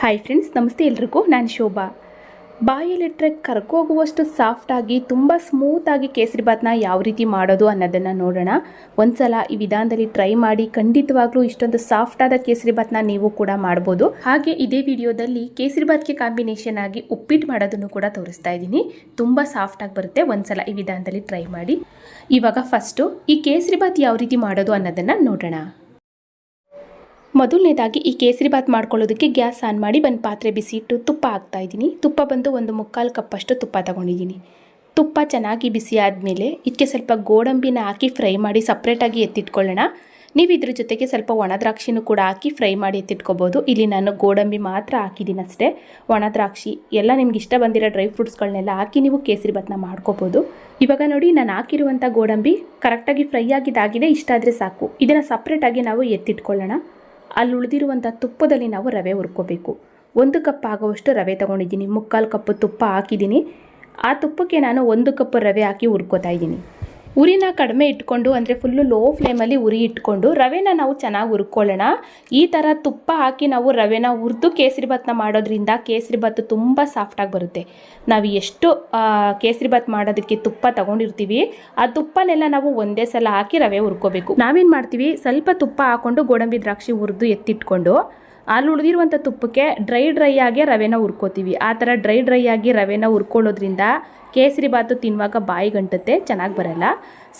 Hi friends ನಮಸ್ತೆ ಎಲ್ರಿಗೂ, ನಾನು ಶೋಭಾ. ಬಾಯಲ್ಲಿಟ್ಟರೆ ಕರ್ಕೋಗುವಷ್ಟು ಸಾಫ್ಟಾಗಿ ತುಂಬ ಸ್ಮೂತಾಗಿ ಕೇಸರಿಬಾತ್ನ ಯಾವ ರೀತಿ ಮಾಡೋದು ಅನ್ನೋದನ್ನು ನೋಡೋಣ. ಒಂದ್ಸಲ ಈ ವಿಧಾನದಲ್ಲಿ ಟ್ರೈ ಮಾಡಿ, ಖಂಡಿತವಾಗ್ಲೂ ಇಷ್ಟೊಂದು ಸಾಫ್ಟಾದ ಕೇಸರಿಬಾತ್ನ ನೀವು ಕೂಡ ಮಾಡ್ಬೋದು. ಹಾಗೆ ಇದೇ ವಿಡಿಯೋದಲ್ಲಿ ಕೇಸರಿಬಾತ್ಗೆ ಕಾಂಬಿನೇಷನ್ ಆಗಿ ಉಪ್ಪಿಟ್ಟು ಮಾಡೋದನ್ನು ಕೂಡ ತೋರಿಸ್ತಾ ಇದ್ದೀನಿ. ತುಂಬ ಸಾಫ್ಟಾಗಿ ಬರುತ್ತೆ, ಒಂದ್ಸಲ ಈ ವಿಧಾನದಲ್ಲಿ ಟ್ರೈ ಮಾಡಿ. ಇವಾಗ ಫಸ್ಟು ಈ ಕೇಸರಿಬಾತ್ ಯಾವ ರೀತಿ ಮಾಡೋದು ಅನ್ನೋದನ್ನು ನೋಡೋಣ. ಮೊದಲನೇದಾಗಿ ಈ ಕೇಸರಿ ಬಾತ್ ಮಾಡ್ಕೊಳ್ಳೋದಕ್ಕೆ ಗ್ಯಾಸ್ ಆನ್ ಮಾಡಿ ಒಂದು ಪಾತ್ರೆ ಬಿಸಿ ಇಟ್ಟು ತುಪ್ಪ ಹಾಕ್ತಾ ಇದ್ದೀನಿ. ತುಪ್ಪ ಬಂದು ಒಂದು ಮುಕ್ಕಾಲು ಕಪ್ಪಷ್ಟು ತುಪ್ಪ ತಗೊಂಡಿದ್ದೀನಿ. ತುಪ್ಪ ಚೆನ್ನಾಗಿ ಬಿಸಿ ಆದಮೇಲೆ ಇದಕ್ಕೆ ಸ್ವಲ್ಪ ಗೋಡಂಬಿನ ಹಾಕಿ ಫ್ರೈ ಮಾಡಿ ಸಪ್ರೇಟಾಗಿ ಎತ್ತಿಟ್ಕೊಳ್ಳೋಣ. ನೀವು ಇದ್ರ ಜೊತೆಗೆ ಸ್ವಲ್ಪ ಒಣ ದ್ರಾಕ್ಷಿನೂ ಕೂಡ ಹಾಕಿ ಫ್ರೈ ಮಾಡಿ ಎತ್ತಿಟ್ಕೋಬೋದು. ಇಲ್ಲಿ ನಾನು ಗೋಡಂಬಿ ಮಾತ್ರ ಹಾಕಿದ್ದೀನಿ ಅಷ್ಟೇ. ಒಣ ದ್ರಾಕ್ಷಿ ಎಲ್ಲ ನಿಮ್ಗೆ ಇಷ್ಟ ಬಂದಿರೋ ಡ್ರೈ ಫ್ರೂಟ್ಸ್ಗಳನ್ನೆಲ್ಲ ಹಾಕಿ ನೀವು ಕೇಸರಿ ಬಾತ್ನ ಮಾಡ್ಕೋಬೋದು. ಇವಾಗ ನೋಡಿ ನಾನು ಹಾಕಿರುವಂಥ ಗೋಡಂಬಿ ಕರೆಕ್ಟಾಗಿ ಫ್ರೈ ಆಗಿದ್ದಾಗಿದೆ ಇಷ್ಟ ಆದರೆ ಸಾಕು. ಇದನ್ನು ಸಪ್ರೇಟಾಗಿ ನಾವು ಎತ್ತಿಟ್ಕೊಳ್ಳೋಣ. ಅಲ್ಲಿ ಉಳಿದಿರುವಂಥ ತುಪ್ಪದಲ್ಲಿ ನಾವು ರವೆ ಹುರ್ಕೋಬೇಕು. ಒಂದು ಕಪ್ ಆಗುವಷ್ಟು ರವೆ ತೊಗೊಂಡಿದ್ದೀನಿ. ಮುಕ್ಕಾಲು ಕಪ್ಪು ತುಪ್ಪ ಹಾಕಿದ್ದೀನಿ. ಆ ತುಪ್ಪಕ್ಕೆ ನಾನು ಒಂದು ಕಪ್ ರವೆ ಹಾಕಿ ಹುರ್ಕೋತಾ ಇದ್ದೀನಿ. ಉರಿನ ಕಡಿಮೆ ಇಟ್ಕೊಂಡು, ಅಂದರೆ ಫುಲ್ಲು ಲೋ ಫ್ಲೇಮಲ್ಲಿ ಉರಿ ಇಟ್ಕೊಂಡು, ರವೆನ ನಾವು ಚೆನ್ನಾಗಿ ಹುರ್ಕೊಳ್ಳೋಣ. ಈ ಥರ ತುಪ್ಪ ಹಾಕಿ ನಾವು ರವೆನ ಹುರಿದು ಕೇಸರಿಬಾತ್ನ ಮಾಡೋದ್ರಿಂದ ಭಾತ್ ತುಂಬ ಸಾಫ್ಟಾಗಿ ಬರುತ್ತೆ. ನಾವು ಎಷ್ಟು ಕೇಸರಿ ಕೇಸರಿಬಾತ್ ಮಾಡೋದಕ್ಕೆ ತುಪ್ಪ ತಗೊಂಡಿರ್ತೀವಿ, ಆ ತುಪ್ಪನೆಲ್ಲ ನಾವು ಒಂದೇ ಸಲ ಹಾಕಿ ರವೆ ಹುರ್ಕೋಬೇಕು. ನಾವೇನು ಮಾಡ್ತೀವಿ, ಸ್ವಲ್ಪ ತುಪ್ಪ ಹಾಕ್ಕೊಂಡು ಗೋಡಂಬಿ ದ್ರಾಕ್ಷಿ ಹುರಿದು ಎತ್ತಿಟ್ಕೊಂಡು, ಅಲ್ಲಿ ಉಳಿದಿರುವಂಥ ತುಪ್ಪಕ್ಕೆ ಡ್ರೈ ಡ್ರೈ ಆಗಿ ರವೆನ ಹುರ್ಕೋತೀವಿ. ಆ ಥರ ಡ್ರೈ ಡ್ರೈ ಆಗಿ ರವೆನ ಹುರ್ಕೊಳ್ಳೋದ್ರಿಂದ ಕೇಸರಿ ಬಾತು ತಿನ್ನುವಾಗ ಬಾಯಿ ಗಂಟುತ್ತೆ, ಚೆನ್ನಾಗಿ ಬರಲ್ಲ.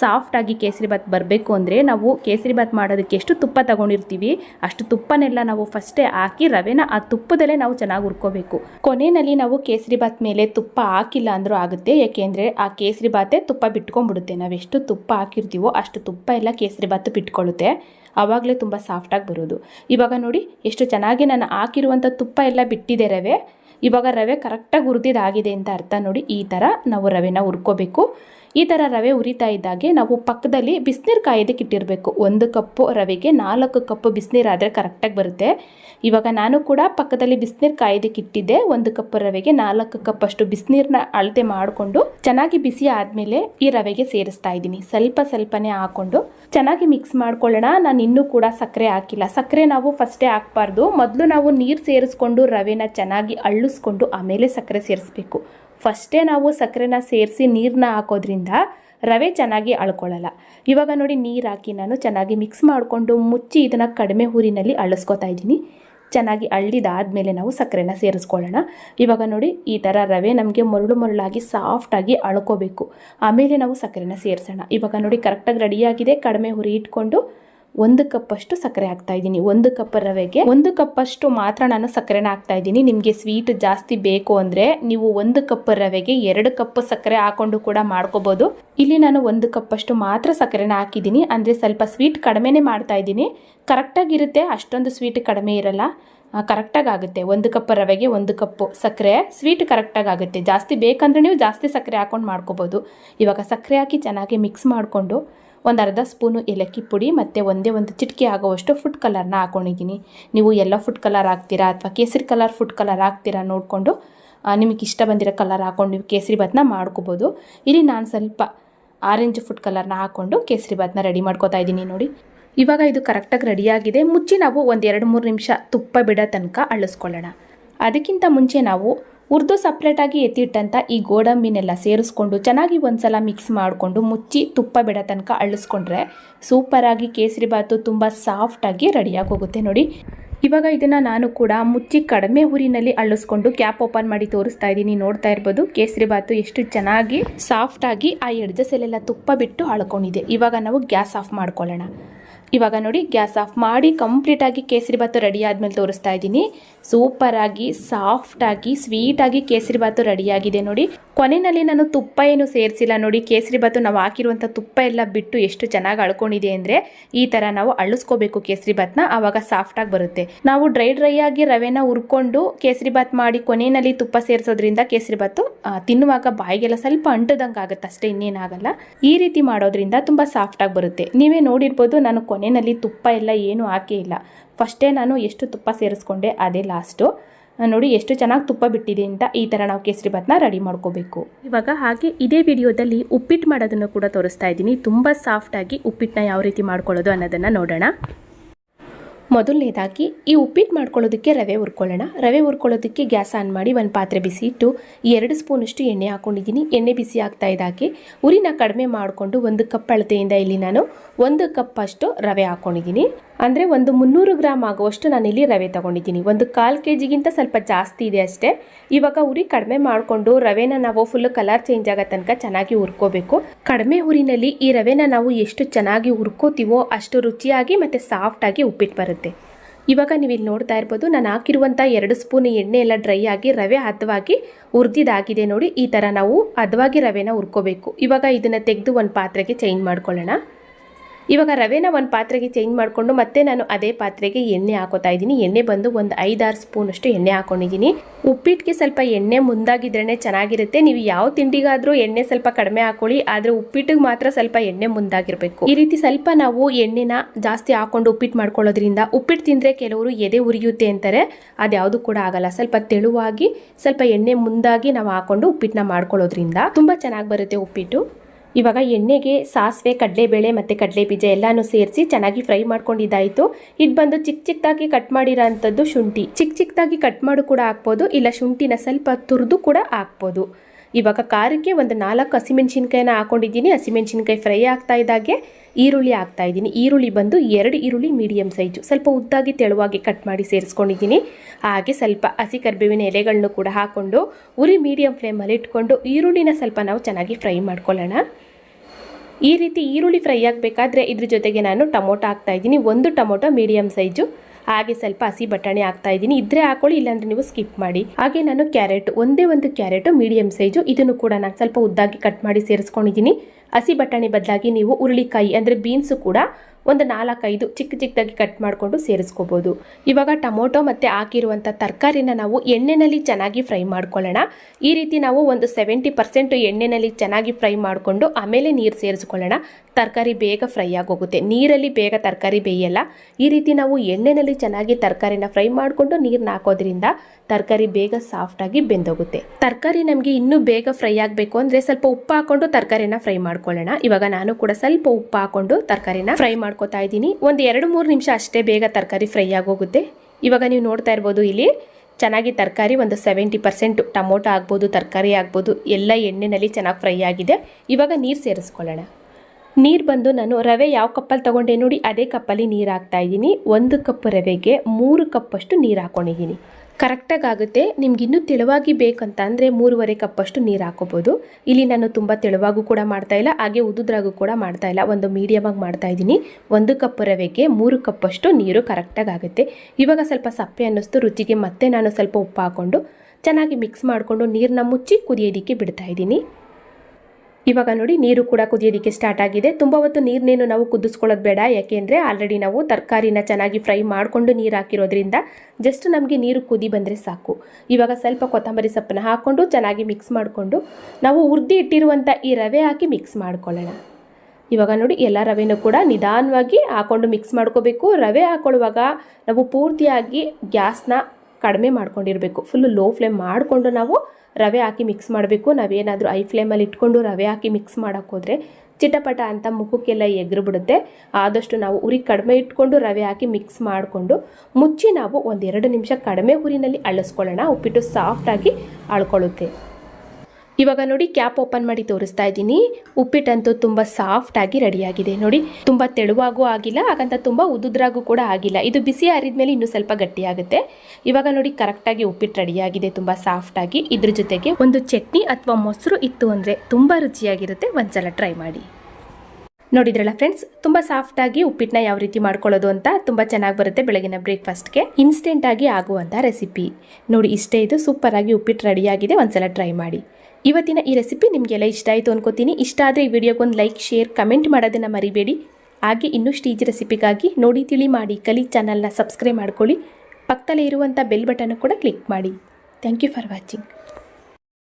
ಸಾಫ್ಟಾಗಿ ಕೇಸರಿ ಬಾತ್ ಬರಬೇಕು ಅಂದರೆ ನಾವು ಕೇಸರಿ ಬಾತ್ ಮಾಡೋದಕ್ಕೆ ಎಷ್ಟು ತುಪ್ಪ ತಗೊಂಡಿರ್ತೀವಿ, ಅಷ್ಟು ತುಪ್ಪನೆಲ್ಲ ನಾವು ಫಸ್ಟೇ ಹಾಕಿ ರವೆನ ಆ ತುಪ್ಪದಲ್ಲೇ ನಾವು ಚೆನ್ನಾಗಿ ಹುರ್ಕೋಬೇಕು. ಕೊನೆಯಲ್ಲಿ ನಾವು ಕೇಸರಿ ಬಾತ್ ಮೇಲೆ ತುಪ್ಪ ಹಾಕಿಲ್ಲ ಅಂದರೂ ಆಗುತ್ತೆ. ಯಾಕೆಂದರೆ ಆ ಕೇಸರಿ ಬಾತೆ ತುಪ್ಪ ಬಿಟ್ಕೊಂಡ್ಬಿಡುತ್ತೆ. ನಾವು ಎಷ್ಟು ತುಪ್ಪ ಹಾಕಿರ್ತೀವೋ ಅಷ್ಟು ತುಪ್ಪ ಎಲ್ಲ ಕೇಸರಿ ಬಾತು ಬಿಟ್ಕೊಳ್ಳುತ್ತೆ. ಆವಾಗಲೇ ತುಂಬ ಸಾಫ್ಟಾಗಿ ಬರೋದು. ಇವಾಗ ನೋಡಿ, ಎಷ್ಟು ಚೆನ್ನಾಗಿ ನಾನು ಹಾಕಿರುವಂಥ ತುಪ್ಪ ಎಲ್ಲ ಬಿಟ್ಟಿದೆ ರವೆ. ಇವಾಗ ರವೆ ಕರೆಕ್ಟಾಗಿ ಹುರಿದಿದ್ದಾಗಿದೆ ಅಂತ ಅರ್ಥ ನೋಡಿ, ಈ ಥರ ನಾವು ರವೆನ ಹುರ್ಕೋಬೇಕು. ಈ ಥರ ರವೆ ಉರಿತಾ ಇದ್ದಾಗೆ ನಾವು ಪಕ್ಕದಲ್ಲಿ ಬಿಸಿನೀರು ಕಾಯೋದಕ್ಕೆ ಇಟ್ಟಿರಬೇಕು. ಒಂದು ಕಪ್ಪು ರವೆಗೆ ನಾಲ್ಕು ಕಪ್ಪು ಬಿಸಿನೀರು ಆದರೆ ಕರೆಕ್ಟಾಗಿ ಬರುತ್ತೆ. ಇವಾಗ ನಾನು ಕೂಡ ಪಕ್ಕದಲ್ಲಿ ಬಿಸಿನೀರು ಕಾಯೋದಕ್ಕೆ ಇಟ್ಟಿದ್ದೆ. ಒಂದು ಕಪ್ ರವೆಗೆ ನಾಲ್ಕು ಕಪ್ ಅಷ್ಟು ಬಿಸಿನೀರನ್ನ ಅಳತೆ ಮಾಡಿಕೊಂಡು ಚೆನ್ನಾಗಿ ಬಿಸಿ ಆದಮೇಲೆ ಈ ರವೆಗೆ ಸೇರಿಸ್ತಾ ಇದ್ದೀನಿ. ಸ್ವಲ್ಪ ಸ್ವಲ್ಪನೇ ಹಾಕ್ಕೊಂಡು ಚೆನ್ನಾಗಿ ಮಿಕ್ಸ್ ಮಾಡ್ಕೊಳ್ಳೋಣ. ನಾನು ಇನ್ನೂ ಕೂಡ ಸಕ್ಕರೆ ಹಾಕಿಲ್ಲ. ಸಕ್ಕರೆ ನಾವು ಫಸ್ಟೇ ಹಾಕ್ಬಾರ್ದು. ಮೊದಲು ನಾವು ನೀರು ಸೇರಿಸ್ಕೊಂಡು ರವೆನ ಚೆನ್ನಾಗಿ ಅಳ್ಳಿಸ್ಕೊಂಡು ಆಮೇಲೆ ಸಕ್ಕರೆ ಸೇರಿಸ್ಬೇಕು. ಫಸ್ಟೇ ನಾವು ಸಕ್ಕರೆನ ಸೇರಿಸಿ ನೀರನ್ನ ಹಾಕೋದ್ರಿಂದ ರವೆ ಚೆನ್ನಾಗಿ ಅಳ್ಕೊಳ್ಳಲ್ಲ. ಇವಾಗ ನೋಡಿ ನೀರು ಹಾಕಿ ನಾನು ಚೆನ್ನಾಗಿ ಮಿಕ್ಸ್ ಮಾಡಿಕೊಂಡು ಮುಚ್ಚಿ ಇದನ್ನು ಕಡಿಮೆ ಊರಿನಲ್ಲಿ ಅಳಿಸ್ಕೊತಾ ಇದ್ದೀನಿ. ಚೆನ್ನಾಗಿ ಅಳ್ಳಿದಾದಮೇಲೆ ನಾವು ಸಕ್ಕರೆನ ಸೇರಿಸ್ಕೊಳ್ಳೋಣ. ಇವಾಗ ನೋಡಿ ಈ ಥರ ರವೆ ನಮಗೆ ಮರಳು ಮರಳಾಗಿ ಸಾಫ್ಟಾಗಿ ಅಳ್ಕೋಬೇಕು. ಆಮೇಲೆ ನಾವು ಸಕ್ಕರೆನ ಸೇರಿಸೋಣ. ಇವಾಗ ನೋಡಿ ಕರೆಕ್ಟಾಗಿ ರೆಡಿಯಾಗಿದೆ ಕಡಿಮೆ ಹುರಿ ಇಟ್ಕೊಂಡು ಒಂದು ಕಪ್ಪಷ್ಟು ಸಕ್ಕರೆ ಹಾಕ್ತಾ ಇದ್ದೀನಿ. ಒಂದು ಕಪ್ ರವೆಗೆ ಒಂದು ಕಪ್ಪಷ್ಟು ಮಾತ್ರ ನಾನು ಸಕ್ಕರೆನ ಹಾಕ್ತಾ ಇದ್ದೀನಿ. ನಿಮಗೆ ಸ್ವೀಟ್ ಜಾಸ್ತಿ ಬೇಕು ಅಂದರೆ ನೀವು ಒಂದು ಕಪ್ ರವೆಗೆ ಎರಡು ಕಪ್ ಸಕ್ಕರೆ ಹಾಕೊಂಡು ಕೂಡ ಮಾಡ್ಕೋಬೋದು. ಇಲ್ಲಿ ನಾನು ಒಂದು ಕಪ್ಪಷ್ಟು ಮಾತ್ರ ಸಕ್ಕರೆನ ಹಾಕಿದ್ದೀನಿ. ಅಂದರೆ ಸ್ವಲ್ಪ ಸ್ವೀಟ್ ಕಡಿಮೆನೇ ಮಾಡ್ತಾ ಇದ್ದೀನಿ. ಕರೆಕ್ಟಾಗಿರುತ್ತೆ ಅಷ್ಟೊಂದು ಸ್ವೀಟ್ ಕಡಿಮೆ ಇರಲ್ಲ. ಕರೆಕ್ಟಾಗಿ ಆಗುತ್ತೆ. ಒಂದು ಕಪ್ ರವೆಗೆ ಒಂದು ಕಪ್ಪು ಸಕ್ಕರೆ. ಸ್ವೀಟ್ ಕರೆಕ್ಟಾಗಿ ಆಗುತ್ತೆ. ಜಾಸ್ತಿ ಬೇಕಂದರೆ ನೀವು ಜಾಸ್ತಿ ಸಕ್ಕರೆ ಹಾಕೊಂಡು ಮಾಡ್ಕೋಬೋದು. ಇವಾಗ ಸಕ್ಕರೆ ಹಾಕಿ ಚೆನ್ನಾಗಿ ಮಿಕ್ಸ್ ಮಾಡಿಕೊಂಡು ಒಂದು ಅರ್ಧ ಸ್ಪೂನು ಏಲಕ್ಕಿ ಪುಡಿ ಮತ್ತು ಒಂದೇ ಒಂದು ಚಿಟಿಕೆ ಆಗುವಷ್ಟು ಫುಡ್ ಕಲರ್ನ ಹಾಕೊಂಡಿದ್ದೀನಿ. ನೀವು ಎಲ್ಲ ಫುಡ್ ಕಲರ್ ಹಾಕ್ತೀರಾ ಅಥವಾ ಕೇಸರಿ ಕಲರ್ ಫುಡ್ ಕಲರ್ ಹಾಕ್ತೀರಾ ನೋಡಿಕೊಂಡು ನಿಮಗೆ ಇಷ್ಟ ಬಂದಿರೋ ಕಲರ್ ಹಾಕೊಂಡು ನೀವು ಕೇಸರಿ ಭಾತ್ನ ಮಾಡ್ಕೋಬೋದು. ಇಲ್ಲಿ ನಾನು ಸ್ವಲ್ಪ ಆರೆಂಜ್ ಫುಡ್ ಕಲರ್ನ ಹಾಕ್ಕೊಂಡು ಕೇಸರಿ ಭಾತ್ನ ರೆಡಿ ಮಾಡ್ಕೋತಾ ಇದ್ದೀನಿ ನೋಡಿ. ಇವಾಗ ಇದು ಕರೆಕ್ಟಾಗಿ ರೆಡಿಯಾಗಿದೆ ಮುಚ್ಚಿ ನಾವು ಒಂದು ಎರಡು ಮೂರು ನಿಮಿಷ ತುಪ್ಪ ಬಿಡೋ ತನಕ ಅಳಿಸ್ಕೊಳ್ಳೋಣ. ಅದಕ್ಕಿಂತ ಮುಂಚೆ ನಾವು ಹುರಿದು ಸಪ್ರೇಟಾಗಿ ಎತ್ತಿಟ್ಟಂಥ ಈ ಗೋಡಂಬಿನೆಲ್ಲ ಸೇರಿಸ್ಕೊಂಡು ಚೆನ್ನಾಗಿ ಒಂದ್ಸಲ ಮಿಕ್ಸ್ ಮಾಡಿಕೊಂಡು ಮುಚ್ಚಿ ತುಪ್ಪ ಬಿಡೋ ತನಕ ಅಳಿಸ್ಕೊಂಡ್ರೆ ಸೂಪರಾಗಿ ಕೇಸರಿ ಬಾತು ತುಂಬ ಸಾಫ್ಟಾಗಿ ರೆಡಿಯಾಗಿ ಹೋಗುತ್ತೆ ನೋಡಿ. ಇವಾಗ ಇದನ್ನು ನಾನು ಕೂಡ ಮುಚ್ಚಿ ಕಡಿಮೆ ಹುರಿನಲ್ಲಿ ಅಳಿಸ್ಕೊಂಡು ಕ್ಯಾಪ್ ಓಪನ್ ಮಾಡಿ ತೋರಿಸ್ತಾ ಇದ್ದೀನಿ. ನೋಡ್ತಾ ಇರ್ಬೋದು ಕೇಸರಿ ಬಾತು ಎಷ್ಟು ಚೆನ್ನಾಗಿ ಸಾಫ್ಟಾಗಿ ಆ ಎಡ್ಜಸಲ್ಲೆಲ್ಲ ತುಪ್ಪ ಬಿಟ್ಟು ಅಳ್ಕೊಂಡಿದೆ. ಇವಾಗ ನಾವು ಗ್ಯಾಸ್ ಆಫ್ ಮಾಡ್ಕೊಳ್ಳೋಣ. ಇವಾಗ ನೋಡಿ, ಗ್ಯಾಸ್ ಆಫ್ ಮಾಡಿ ಕಂಪ್ಲೀಟಾಗಿ ಕೇಸರಿ ಬಾತು ರೆಡಿ ಆದಮೇಲೆ ತೋರಿಸ್ತಾ ಇದ್ದೀನಿ. ಸೂಪರಾಗಿ ಸಾಫ್ಟಾಗಿ ಸ್ವೀಟಾಗಿ ಕೇಸರಿ ಬಾತು ರೆಡಿಯಾಗಿದೆ ನೋಡಿ. ಕೊನೆಯಲ್ಲಿ ನಾನು ತುಪ್ಪ ಏನು ಸೇರಿಸಿಲ್ಲ ನೋಡಿ. ಕೇಸರಿ ಬಾತು ನಾವು ಹಾಕಿರುವಂಥ ತುಪ್ಪ ಎಲ್ಲ ಬಿಟ್ಟು ಎಷ್ಟು ಚೆನ್ನಾಗಿ ಅಳ್ಕೊಂಡಿದೆ ಅಂದರೆ, ಈ ಥರ ನಾವು ಅಳಿಸ್ಕೋಬೇಕು ಕೇಸರಿ ಬಾತ್ನ. ಆವಾಗ ಸಾಫ್ಟಾಗಿ ಬರುತ್ತೆ. ನಾವು ಡ್ರೈ ಡ್ರೈ ಆಗಿ ರವೆನ ಹುರ್ಕೊಂಡು ಕೇಸರಿ ಬಾತ್ ಮಾಡಿ ಕೊನೆಯಲ್ಲಿ ತುಪ್ಪ ಸೇರಿಸೋದ್ರಿಂದ ಕೇಸರಿ ಬಾತು ತಿನ್ನುವಾಗ ಬಾಯಿಗೆಲ್ಲ ಸ್ವಲ್ಪ ಅಂಟದಂಗೆ ಆಗುತ್ತೆ ಅಷ್ಟೇ ಇನ್ನೇನಾಗಲ್ಲ ಈ ರೀತಿ ಮಾಡೋದ್ರಿಂದ ತುಂಬ ಸಾಫ್ಟಾಗಿ ಬರುತ್ತೆ. ನೀವೇ ನೋಡಿರ್ಬೋದು, ನಾನು ಕೊನೆಯಲ್ಲಿ ತುಪ್ಪ ಎಲ್ಲ ಏನೂ ಹಾಕೇ ಇಲ್ಲ. ಫಸ್ಟೇ ನಾನು ಎಷ್ಟು ತುಪ್ಪ ಸೇರಿಸ್ಕೊಂಡೆ, ಅದೇ ಲಾಸ್ಟು ನೋಡಿ ಎಷ್ಟು ಚೆನ್ನಾಗಿ ತುಪ್ಪ ಬಿಟ್ಟಿದೆ ಅಂತ ಈ ಥರ ನಾವು ಕೇಸರಿ ಭಾತ್ನ ರೆಡಿ ಮಾಡ್ಕೋಬೇಕು. ಇವಾಗ ಹಾಗೆ ಇದೇ ವಿಡಿಯೋದಲ್ಲಿ ಉಪ್ಪಿಟ್ಟು ಮಾಡೋದನ್ನು ಕೂಡ ತೋರಿಸ್ತಾ ಇದ್ದೀನಿ. ತುಂಬ ಸಾಫ್ಟಾಗಿ ಉಪ್ಪಿಟ್ಟನ್ನ ಯಾವ ರೀತಿ ಮಾಡ್ಕೊಳ್ಳೋದು ಅನ್ನೋದನ್ನು ನೋಡೋಣ. ಮೊದಲನೇದಾಗಿ ಈ ಉಪ್ಪಿಟ್ಟು ಮಾಡ್ಕೊಳ್ಳೋದಕ್ಕೆ ರವೆ ಹುರ್ಕೊಳ್ಳೋಣ. ರವೆ ಹುರ್ಕೊಳ್ಳೋದಕ್ಕೆ ಗ್ಯಾಸ್ ಆನ್ ಮಾಡಿ ಒಂದು ಪಾತ್ರೆ ಬಿಸಿ ಇಟ್ಟು ಎರಡು ಸ್ಪೂನಷ್ಟು ಎಣ್ಣೆ ಹಾಕೊಂಡಿದ್ದೀನಿ. ಎಣ್ಣೆ ಬಿಸಿ ಆಗ್ತಾ ಇದ್ದಾಗೆ ಉರಿನ ಕಡಿಮೆ ಮಾಡಿಕೊಂಡು ಒಂದು ಕಪ್ ಅಳತೆಯಿಂದ ಇಲ್ಲಿ ನಾನು ಒಂದು ಕಪ್ ಅಷ್ಟು ರವೆ ಹಾಕೊಂಡಿದ್ದೀನಿ. ಅಂದರೆ ಒಂದು ಮುನ್ನೂರು ಗ್ರಾಮ್ ಆಗುವಷ್ಟು ನಾನಿಲ್ಲಿ ರವೆ ತಗೊಂಡಿದ್ದೀನಿ. ಒಂದು ಕಾಲು ಕೆ ಜಿಗಿಂತ ಸ್ವಲ್ಪ ಜಾಸ್ತಿ ಇದೆ ಅಷ್ಟೇ. ಇವಾಗ ಉರಿ ಕಡಿಮೆ ಮಾಡಿಕೊಂಡು ರವೆನ ನಾವು ಫುಲ್ ಕಲರ್ ಚೇಂಜ್ ಆಗೋ ತನಕ ಚೆನ್ನಾಗಿ ಹುರ್ಕೋಬೇಕು. ಕಡಿಮೆ ಉರಿನಲ್ಲಿ ಈ ರವೆನ ನಾವು ಎಷ್ಟು ಚೆನ್ನಾಗಿ ಹುರ್ಕೋತೀವೋ ಅಷ್ಟು ರುಚಿಯಾಗಿ ಮತ್ತು ಸಾಫ್ಟಾಗಿ ಉಪ್ಪಿಟ್ಟು ಬರುತ್ತೆ. ಇವಾಗ ನೀವು ಇಲ್ಲಿ ನೋಡ್ತಾ ಇರ್ಬೋದು, ನಾನು ಹಾಕಿರುವಂಥ ಎರಡು ಸ್ಪೂನ್ ಎಣ್ಣೆ ಎಲ್ಲ ಡ್ರೈ ಆಗಿ ರವೆ ಹದವಾಗಿ ಹುರಿದಿದ್ದಾಗಿದೆ ನೋಡಿ, ಈ ಥರ ನಾವು ಹದವಾಗಿ ರವೆನ ಹುರ್ಕೋಬೇಕು. ಇವಾಗ ಇದನ್ನು ತೆಗೆದು ಒಂದು ಪಾತ್ರೆಗೆ ಚೇಂಜ್ ಮಾಡ್ಕೊಳ್ಳೋಣ. ಇವಾಗ ರವೆನ ಒಂದು ಪಾತ್ರೆಗೆ ಚೇಂಜ್ ಮಾಡಿಕೊಂಡು ಮತ್ತೆ ನಾನು ಅದೇ ಪಾತ್ರೆಗೆ ಎಣ್ಣೆ ಹಾಕೋತಾ ಇದ್ದೀನಿ. ಎಣ್ಣೆ ಬಂದು ಒಂದು ಐದಾರು ಸ್ಪೂನಷ್ಟು ಎಣ್ಣೆ ಹಾಕೊಂಡಿದ್ದೀನಿ. ಉಪ್ಪಿಟ್ಟಿಗೆ ಸ್ವಲ್ಪ ಎಣ್ಣೆ ಮುಂದಾಗಿದ್ರೇ ಚೆನ್ನಾಗಿರುತ್ತೆ. ನೀವು ಯಾವ ತಿಂಡಿಗಾದರೂ ಎಣ್ಣೆ ಸ್ವಲ್ಪ ಕಡಿಮೆ ಹಾಕೊಳ್ಳಿ, ಆದರೆ ಉಪ್ಪಿಟ್ಟಿಗೆ ಮಾತ್ರ ಸ್ವಲ್ಪ ಎಣ್ಣೆ ಮುಂದಾಗಿರಬೇಕು. ಈ ರೀತಿ ಸ್ವಲ್ಪ ನಾವು ಎಣ್ಣೆನ ಜಾಸ್ತಿ ಹಾಕೊಂಡು ಉಪ್ಪಿಟ್ಟು ಮಾಡ್ಕೊಳ್ಳೋದ್ರಿಂದ ಉಪ್ಪಿಟ್ಟು ತಿಂದರೆ ಕೆಲವರು ಎದೆ ಉರಿಯುತ್ತೆ ಅಂತಾರೆ. ಅದ್ಯಾವುದು ಕೂಡ ಆಗಲ್ಲ. ಸ್ವಲ್ಪ ತೆಳುವಾಗಿ ಸ್ವಲ್ಪ ಎಣ್ಣೆ ಮುಂದಾಗಿ ನಾವು ಹಾಕೊಂಡು ಉಪ್ಪಿಟ್ಟನ್ನ ಮಾಡ್ಕೊಳ್ಳೋದ್ರಿಂದ ತುಂಬ ಚೆನ್ನಾಗಿ ಬರುತ್ತೆ ಉಪ್ಪಿಟ್ಟು. ಇವಾಗ ಎಣ್ಣೆಗೆ ಸಾಸಿವೆ, ಕಡಲೆಬೇಳೆ ಮತ್ತು ಕಡಲೆ ಬೀಜ ಎಲ್ಲಾನು ಸೇರಿಸಿ ಚೆನ್ನಾಗಿ ಫ್ರೈ ಮಾಡ್ಕೊಂಡಿದ್ದಾಯಿತು. ಇದು ಬಂದು ಚಿಕ್ಕ ಚಿಕ್ಕದಾಗಿ ಕಟ್ ಮಾಡಿರೋ ಶುಂಠಿ. ಚಿಕ್ಕ ಚಿಕ್ಕದಾಗಿ ಕಟ್ ಮಾಡು ಕೂಡ ಹಾಕ್ಬೋದು, ಇಲ್ಲ ಶುಂಠಿನ ಸ್ವಲ್ಪ ತುರಿದು ಕೂಡ ಹಾಕ್ಬೋದು. ಇವಾಗ ಖಾರಕ್ಕೆ ಒಂದು ನಾಲ್ಕು ಹಸಿಮೆಣ್ಸಿನ್ಕಾಯಿನ ಹಾಕೊಂಡಿದ್ದೀನಿ. ಹಸಿಮೆಣ್ಸಿನ್ಕಾಯಿ ಫ್ರೈ ಆಗ್ತಾ ಇದ್ದಾಗೆ ಈರುಳ್ಳಿ ಹಾಕ್ತಾ ಇದ್ದೀನಿ. ಈರುಳ್ಳಿ ಬಂದು ಎರಡು ಈರುಳ್ಳಿ ಮೀಡಿಯಮ್ ಸೈಜು. ಸ್ವಲ್ಪ ಉದ್ದಾಗಿ ತೆಳುವಾಗಿ ಕಟ್ ಮಾಡಿ ಸೇರಿಸ್ಕೊಂಡಿದ್ದೀನಿ. ಹಾಗೆ ಸ್ವಲ್ಪ ಹಸಿ ಕರ್ಬೇವಿನ ಎಲೆಗಳನ್ನು ಕೂಡ ಹಾಕ್ಕೊಂಡು ಉರಿ ಮೀಡಿಯಂ ಫ್ಲೇಮಲ್ಲಿ ಇಟ್ಕೊಂಡು ಈರುಳ್ಳಿನ ಸ್ವಲ್ಪ ನಾವು ಚೆನ್ನಾಗಿ ಫ್ರೈ ಮಾಡ್ಕೊಳ್ಳೋಣ. ಈ ರೀತಿ ಈರುಳ್ಳಿ ಫ್ರೈ ಆಗಬೇಕಾದ್ರೆ ಇದ್ರ ಜೊತೆಗೆ ನಾನು ಟೊಮೊಟೊ ಹಾಕ್ತಾ ಇದ್ದೀನಿ. ಒಂದು ಟೊಮೊಟೊ ಮೀಡಿಯಮ್ ಸೈಜು. ಹಾಗೆ ಸ್ವಲ್ಪ ಹಸಿ ಬಟಾಣಿ ಹಾಕ್ತಾ ಇದ್ದೀನಿ. ಇದ್ರೆ ಹಾಕೊಳ್ಳಿ, ಇಲ್ಲಾಂದ್ರೆ ನೀವು ಸ್ಕಿಪ್ ಮಾಡಿ. ಹಾಗೆ ನಾನು ಕ್ಯಾರೆಟ್ ಒಂದೇ ಒಂದು ಕ್ಯಾರೆಟ್ ಮೀಡಿಯಂ ಸೈಜು ಇದನ್ನು ಕೂಡ ನಾನು ಸ್ವಲ್ಪ ಉದ್ದಾಗಿ ಕಟ್ ಮಾಡಿ ಸೇರಿಸ್ಕೊಂಡಿದ್ದೀನಿ. ಹಸಿ ಬಟಾಣಿ ಬದಲಾಗಿ ನೀವು ಹುರುಳಿಕಾಯಿ ಅಂದರೆ ಬೀನ್ಸು ಕೂಡ ಒಂದು ನಾಲ್ಕೈದು ಚಿಕ್ಕ ಚಿಕ್ಕದಾಗಿ ಕಟ್ ಮಾಡಿಕೊಂಡು ಸೇರಿಸ್ಕೋಬೋದು. ಇವಾಗ ಟೊಮೊಟೊ ಮತ್ತು ಹಾಕಿರುವಂಥ ತರಕಾರಿನ ನಾವು ಎಣ್ಣೆಯಲ್ಲಿ ಚೆನ್ನಾಗಿ ಫ್ರೈ ಮಾಡ್ಕೊಳ್ಳೋಣ. ಈ ರೀತಿ ನಾವು ಒಂದು ಸೆವೆಂಟಿ ಪರ್ಸೆಂಟ್ ಎಣ್ಣೆಯಲ್ಲಿ ಚೆನ್ನಾಗಿ ಫ್ರೈ ಮಾಡಿಕೊಂಡು ಆಮೇಲೆ ನೀರು ಸೇರಿಸ್ಕೊಳ್ಳೋಣ. ತರಕಾರಿ ಬೇಗ ಫ್ರೈ ಆಗೋಗುತ್ತೆ. ನೀರಲ್ಲಿ ಬೇಗ ತರಕಾರಿ ಬೇಯಲ್ಲ. ಈ ರೀತಿ ನಾವು ಎಣ್ಣೆಯಲ್ಲಿ ಚೆನ್ನಾಗಿ ತರಕಾರಿನ ಫ್ರೈ ಮಾಡಿಕೊಂಡು ನೀರನ್ನ ಹಾಕೋದ್ರಿಂದ ತರಕಾರಿ ಬೇಗ ಸಾಫ್ಟಾಗಿ ಬೆಂದೋಗುತ್ತೆ. ತರಕಾರಿ ನಮಗೆ ಇನ್ನೂ ಬೇಗ ಫ್ರೈ ಆಗಬೇಕು ಅಂದರೆ ಸ್ವಲ್ಪ ಉಪ್ಪು ಹಾಕ್ಕೊಂಡು ತರಕಾರಿನ ಫ್ರೈ ಮಾಡ್ಕೊಳ್ಳೋಣ. ಇವಾಗ ನಾನು ಕೂಡ ಸ್ವಲ್ಪ ಉಪ್ಪು ಹಾಕೊಂಡು ತರಕಾರಿನ ಫ್ರೈ ಮಾಡ್ಕೊತಾ ಇದ್ದೀನಿ. ಒಂದು ಎರಡು ಮೂರು ನಿಮಿಷ ಅಷ್ಟೇ ಬೇಗ ತರಕಾರಿ ಫ್ರೈ ಆಗೋಗುತ್ತೆ. ಇವಾಗ ನೀವು ನೋಡ್ತಾ ಇರ್ಬೋದು ಇಲ್ಲಿ ಚೆನ್ನಾಗಿ ತರಕಾರಿ ಒಂದು ಸೆವೆಂಟಿ ಪರ್ಸೆಂಟ್ ಟೊಮೊಟೊ ಆಗ್ಬೋದು, ತರಕಾರಿ ಆಗ್ಬೋದು, ಎಲ್ಲ ಎಣ್ಣೆಯಲ್ಲಿ ಚೆನ್ನಾಗಿ ಫ್ರೈ ಆಗಿದೆ. ಇವಾಗ ನೀರು ಸೇರಿಸ್ಕೊಳ್ಳೋಣ. ನೀರು ಬಂದು ನಾನು ರವೆ ಯಾವ ಕಪ್ಪಲ್ಲಿ ತೊಗೊಂಡೆ ನೋಡಿ ಅದೇ ಕಪ್ಪಲ್ಲಿ ನೀರು ಹಾಕ್ತಾ ಇದ್ದೀನಿ. ಒಂದು ಕಪ್ ರವೆಗೆ ಮೂರು ಕಪ್ಪಷ್ಟು ನೀರು ಹಾಕ್ಕೊಂಡಿದ್ದೀನಿ ಕರೆಕ್ಟಾಗಿ ಆಗುತ್ತೆ ನಿಮ್ಗೆ ಇನ್ನೂ ತೆಳುವಾಗಿ ಬೇಕಂತ ಅಂದರೆ ಮೂರುವರೆ ಕಪ್ಪಷ್ಟು ನೀರು ಹಾಕೋಬೋದು. ಇಲ್ಲಿ ನಾನು ತುಂಬ ತೆಳುವಾಗೂ ಕೂಡ ಮಾಡ್ತಾ ಇಲ್ಲ, ಹಾಗೆ ಉದುದ್ರಾಗೂ ಕೂಡ ಮಾಡ್ತಾ ಇಲ್ಲ. ಒಂದು ಮೀಡಿಯಮಾಗಿ ಮಾಡ್ತಾ ಇದ್ದೀನಿ. ಒಂದು ಕಪ್ ರವೆಗೆ ಮೂರು ಕಪ್ಪಷ್ಟು ನೀರು ಕರೆಕ್ಟಾಗಿ ಆಗುತ್ತೆ ಇವಾಗ ಸ್ವಲ್ಪ ಸಪ್ಪೆ ಅನ್ನಿಸ್ತು, ರುಚಿಗೆ ಮತ್ತೆ ನಾನು ಸ್ವಲ್ಪ ಉಪ್ಪು ಹಾಕ್ಕೊಂಡು ಚೆನ್ನಾಗಿ ಮಿಕ್ಸ್ ಮಾಡಿಕೊಂಡು ನೀರನ್ನ ಮುಚ್ಚಿ ಕುದಿಯೋದಕ್ಕೆ ಬಿಡ್ತಾ ಇದ್ದೀನಿ. ಇವಾಗ ನೋಡಿ ನೀರು ಕೂಡ ಕುದಿಯೋದಕ್ಕೆ ಸ್ಟಾರ್ಟ್ ಆಗಿದೆ. ತುಂಬ ಹೊತ್ತು ನೀರನ್ನೇನು ನಾವು ಕುದಿಸ್ಕೊಳ್ಳೋದು ಬೇಡ. ಯಾಕೆಂದರೆ ಆಲ್ರೆಡಿ ನಾವು ತರಕಾರಿನ ಚೆನ್ನಾಗಿ ಫ್ರೈ ಮಾಡಿಕೊಂಡು ನೀರು ಹಾಕಿರೋದ್ರಿಂದ ಜಸ್ಟ್ ನಮಗೆ ನೀರು ಕುದಿ ಬಂದರೆ ಸಾಕು. ಇವಾಗ ಸ್ವಲ್ಪ ಕೊತ್ತಂಬರಿ ಸೊಪ್ಪನ್ನ ಹಾಕ್ಕೊಂಡು ಚೆನ್ನಾಗಿ ಮಿಕ್ಸ್ ಮಾಡಿಕೊಂಡು ನಾವು ಹುರ್ದಿ ಇಟ್ಟಿರುವಂಥ ಈ ರವೆ ಹಾಕಿ ಮಿಕ್ಸ್ ಮಾಡ್ಕೊಳ್ಳೋಣ. ಇವಾಗ ನೋಡಿ ಎಲ್ಲ ರವೆನೂ ಕೂಡ ನಿಧಾನವಾಗಿ ಹಾಕ್ಕೊಂಡು ಮಿಕ್ಸ್ ಮಾಡ್ಕೋಬೇಕು. ರವೆ ಹಾಕ್ಕೊಳ್ಳುವಾಗ ನಾವು ಪೂರ್ತಿಯಾಗಿ ಗ್ಯಾಸ್ನ ಕಡಿಮೆ ಮಾಡ್ಕೊಂಡಿರಬೇಕು. ಫುಲ್ಲು ಲೋ ಫ್ಲೇಮ್ ಮಾಡಿಕೊಂಡು ನಾವು ರವೆ ಹಾಕಿ ಮಿಕ್ಸ್ ಮಾಡಬೇಕು. ನಾವೇನಾದರೂ ಐ ಫ್ಲೇಮಲ್ಲಿ ಇಟ್ಕೊಂಡು ರವೆ ಹಾಕಿ ಮಿಕ್ಸ್ ಮಾಡೋಕ್ಕೋದ್ರೆ ಚಿಟಪಟ ಅಂತ ಮುಖಕ್ಕೆಲ್ಲ ಎಗ್ರು ಬಿಡುತ್ತೆ ಆದಷ್ಟು ನಾವು ಉರಿ ಕಡಿಮೆ ಇಟ್ಕೊಂಡು ರವೆ ಹಾಕಿ ಮಿಕ್ಸ್ ಮಾಡಿಕೊಂಡು ಮುಚ್ಚಿ ನಾವು ಒಂದೆರಡು ನಿಮಿಷ ಕಡಿಮೆ ಹುರಿನಲ್ಲಿ ಅಳಿಸ್ಕೊಳ್ಳೋಣ. ಉಪ್ಪಿಟ್ಟು ಸಾಫ್ಟಾಗಿ ಅಳ್ಕೊಳ್ಳುತ್ತೆ. ಇವಾಗ ನೋಡಿ ಕ್ಯಾಪ್ ಓಪನ್ ಮಾಡಿ ತೋರಿಸ್ತಾ ಇದ್ದೀನಿ. ಉಪ್ಪಿಟ್ಟಂತೂ ತುಂಬ ಸಾಫ್ಟಾಗಿ ರೆಡಿಯಾಗಿದೆ ನೋಡಿ, ತುಂಬ ತೆಳುವಾಗೂ ಆಗಿಲ್ಲ, ಹಾಗಂತ ತುಂಬ ಉದುದ್ರಾಗೂ ಕೂಡ ಆಗಿಲ್ಲ. ಇದು ಬಿಸಿ ಆರಿದ್ಮೇಲೆ ಇನ್ನೂ ಸ್ವಲ್ಪ ಗಟ್ಟಿಯಾಗುತ್ತೆ ಇವಾಗ ನೋಡಿ ಕರೆಕ್ಟಾಗಿ ಉಪ್ಪಿಟ್ಟು ರೆಡಿಯಾಗಿದೆ ತುಂಬ ಸಾಫ್ಟಾಗಿ ಇದ್ರ ಜೊತೆಗೆ ಒಂದು ಚಟ್ನಿ ಅಥವಾ ಮೊಸರು ಇತ್ತು ಅಂದರೆ ತುಂಬ ರುಚಿಯಾಗಿರುತ್ತೆ. ಒಂದ್ಸಲ ಟ್ರೈ ಮಾಡಿ. ನೋಡಿದ್ರಲ್ಲ ಫ್ರೆಂಡ್ಸ್ ತುಂಬ ಸಾಫ್ಟಾಗಿ ಉಪ್ಪಿಟ್ಟನ್ನ ಯಾವ ರೀತಿ ಮಾಡ್ಕೊಳ್ಳೋದು ಅಂತ ತುಂಬ ಚೆನ್ನಾಗಿ ಬರುತ್ತೆ ಬೆಳಗಿನ ಬ್ರೇಕ್ಫಾಸ್ಟ್ಗೆ ಇನ್ಸ್ಟೆಂಟಾಗಿ ಆಗುವಂಥ ರೆಸಿಪಿ ನೋಡಿ, ಇಷ್ಟೇ ಇದು ಸೂಪರಾಗಿ ಉಪ್ಪಿಟ್ಟು ರೆಡಿಯಾಗಿದೆ ಒಂದ್ಸಲ ಟ್ರೈ ಮಾಡಿ. ಇವತ್ತಿನ ಈ ರೆಸಿಪಿ ನಿಮಗೆಲ್ಲ ಇಷ್ಟ ಆಯಿತು ಅನ್ಕೋತೀನಿ. ಇಷ್ಟ ಆದರೆ ಈ ವಿಡಿಯೋಗೊಂದು ಲೈಕ್ ಶೇರ್ ಕಮೆಂಟ್ ಮಾಡೋದನ್ನು ಮರಿಬೇಡಿ. ಹಾಗೆ ಇನ್ನಷ್ಟು ಸ್ಟೀಜ್ ರೆಸಿಪಿಗಾಗಿ ನೋಡಿ, ತಿಳಿ ಮಾಡಿ, ಕಲಿ ಚಾನಲ್ನ ಸಬ್ಸ್ಕ್ರೈಬ್ ಮಾಡ್ಕೊಳ್ಳಿ. ಪಕ್ಕದಲ್ಲೇ ಇರುವಂಥ ಬೆಲ್ ಬಟನ್ ಕೂಡ ಕ್ಲಿಕ್ ಮಾಡಿ. Thank you for watching